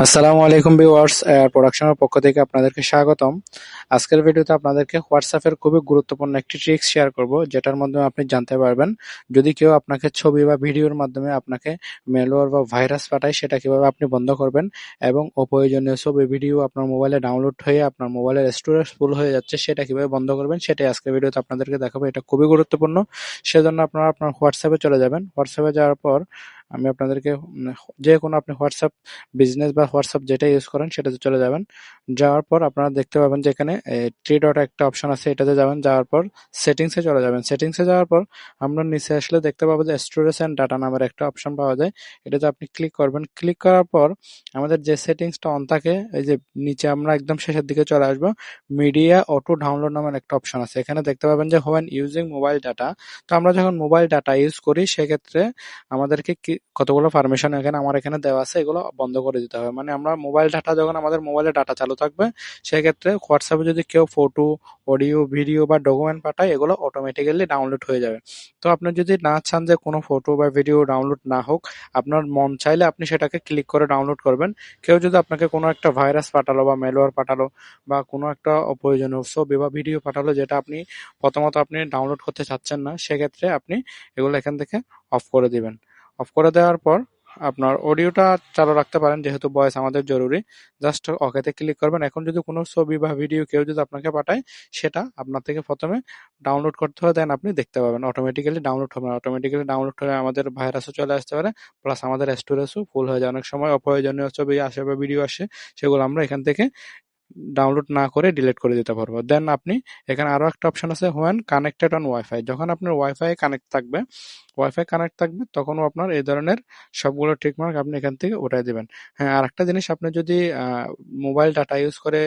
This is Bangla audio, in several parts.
আসসালামু আলাইকুম ভিউয়ার্স এয়ার প্রোডাকশনের পক্ষ থেকে আপনাদেরকে স্বাগতম। আজকের ভিডিওতে আপনাদেরকে হোয়াটসঅ্যাপের খুবই গুরুত্বপূর্ণ একটি ট্রিক্স শেয়ার করব, যেটার মাধ্যমে আপনি জানতে পারবেন যদি কেউ আপনাকে ছবি বা ভিডিওর মাধ্যমে আপনাকে মেলওয়ার বা ভাইরাস পাঠায়, সেটা কীভাবে আপনি বন্ধ করবেন এবং অপ্রয়োজনীয় ছবি, ভিডিও আপনার মোবাইলে ডাউনলোড হয়ে আপনার মোবাইলের স্টোরেজ ফুল হয়ে যাচ্ছে, সেটা কীভাবে বন্ধ করবেন, সেটাই আজকের ভিডিওতে আপনাদেরকে দেখাবো। এটা খুবই গুরুত্বপূর্ণ। সেজন্য আপনারা আপনার হোয়াটসঅ্যাপে চলে যাবেন। হোয়াটসঅ্যাপে যাওয়ার পর আমি আপনাদেরকে যে কোনো আপনি হোয়াটসঅ্যাপ বিজনেস বা হোয়াটসঅ্যাপ যেটা ইউজ করেন, সেটাতে চলে যাবেন। যাওয়ার পর আপনারা দেখতে পাবেন যে এখানে থ্রি ডট একটা অপশন আছে, এটাতে যাবেন। যাওয়ার পর সেটিংসে চলে যাবেন। সেটিংসে যাওয়ার পর আমরা নিচে আসলে দেখতে পাবো যে স্টোরেজ অ্যান্ড ডাটা নামের একটা অপশন পাওয়া যায়। এটাতে আপনি ক্লিক করবেন। ক্লিক করার পর আমাদের যে সেটিংসটা অন থাকে, এই যে নিচে আমরা একদম শেষের দিকে চলে আসব মিডিয়া অটো ডাউনলোড নামের একটা অপশন আছে। এখানে দেখতে পাবেন যে হোয়েন ইউজিং মোবাইল ডাটা তো আমরা যখন মোবাইল ডাটা ইউজ করি, সেক্ষেত্রে আমাদেরকে কতগুলো পারমিশন এখানে আমার এখানে দেওয়া আছে, এগুলো বন্ধ করে দিতে হবে। মানে আমরা মোবাইল ডাটা যখন আমাদের মোবাইলে ডাটা চালু থাকবে, সেক্ষেত্রে হোয়াটসঅ্যাপে যদি কেউ ফটো অডিও ভিডিও বা ডকুমেন্ট পাঠায়, এগুলো অটোমেটিক্যালি ডাউনলোড হয়ে যাবে। তো আপনি যদি না চান যে কোনো ফটো বা ভিডিও ডাউনলোড না হোক, আপনার মন চাইলে আপনি সেটাকে ক্লিক করে ডাউনলোড করবেন। কেউ যদি আপনাকে কোনো একটা ভাইরাস পাঠালো বা মেলোয়ার পাঠালো বা কোনো একটা অপ্রয়োজনীয় ছবি বা ভিডিও পাঠালো যেটা আপনি প্রথমত আপনি ডাউনলোড করতে চাচ্ছেন না, সেক্ষেত্রে আপনি এগুলো এখান থেকে অফ করে দিবেন। অফ করে দেওয়ার পর আপনার অডিওটা চালু রাখতে পারেন, যেহেতু ভয়েস আমাদের জরুরি। জাস্ট ওকেতে ক্লিক করবেন। এখন যদি কোনো ছবি বা ভিডিও কেউ যদি আপনাকে পাঠায়, সেটা আপনার থেকে প্রথমে ডাউনলোড করতে হবে দেন আপনি দেখতে পাবেন। অটোমেটিক্যালি ডাউনলোড হবে অটোমেটিক্যালি ডাউনলোড হলে আমাদের ভাইরাসও চলে আসতে পারে। প্লাস আমাদের স্টোরেজও ফুল হয়ে যায়। অনেক সময় অপ্রয়োজনীয় ছবি আসে বা ভিডিও আসে, সেগুলো আমরা এখান থেকে ডাউনলোড না করে ডিলিট করে দিতে পারব। দেন আপনি এখানে আরও একটা অপশন আছে হোয়েন কানেক্টেড অন ওয়াইফাই যখন আপনার ওয়াইফাই কানেক্ট থাকবে ওয়াইফাই কানেক্ট থাকবে তখনও আপনার এই ধরনের সবগুলো টিকমার্ক আপনি এখান থেকে উঠাই দেবেন। হ্যাঁ আর একটা জিনিস আপনি যদি মোবাইল ডাটা ইউজ করে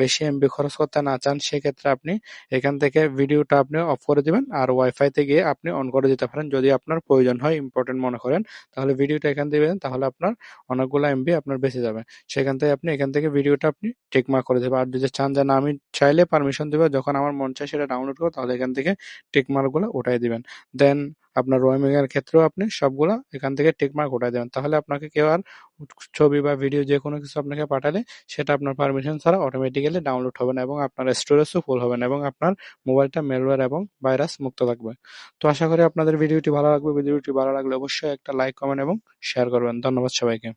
বেশি এমবি খরচ করতে না চান, সেক্ষেত্রে আপনি এখান থেকে ভিডিওটা আপনি অফ করে দিবেন আর ওয়াইফাইতে গিয়ে আপনি অন করে দিতে পারেন। যদি আপনার প্রয়োজন হয় ইম্পর্টেন্ট মনে করেন, তাহলে ভিডিওটা এখান থেকে তাহলে আপনার অনেকগুলো এমবি আপনার বেঁচে যাবে। সেখান থেকে আপনি এখান থেকে ভিডিওটা আপনি টিকমার্ক করে দেবে। আর যদি চান যে না, আমি চাইলে পারমিশন দেবো, যখন আমার মন চায় সেটা ডাউনলোড করব তাহলে এখান থেকে টিকমার্কগুলো উঠাই দিবেন। দেন আপনার রোমিং এর ক্ষেত্রেও আপনি সবগুলো এখান থেকে টেকমার্ক উঠাই দেবেন। তাহলে আপনাকে কেউ আর ছবি বা ভিডিও যে কোনো কিছু আপনাকে পাঠালে, সেটা আপনার পারমিশন ছাড়া অটোমেটিক্যালি ডাউনলোড হবে না এবং আপনার স্টোরেজও ফুল হবে না এবং আপনার মোবাইলটা মেলওয়্যার এবং ভাইরাস মুক্ত থাকবে। তো আশা করি আপনাদের ভিডিওটি ভালো লাগবে। ভিডিওটি ভালো লাগলে অবশ্যই একটা লাইক কমেন্ট এবং শেয়ার করবেন। ধন্যবাদ সবাইকে।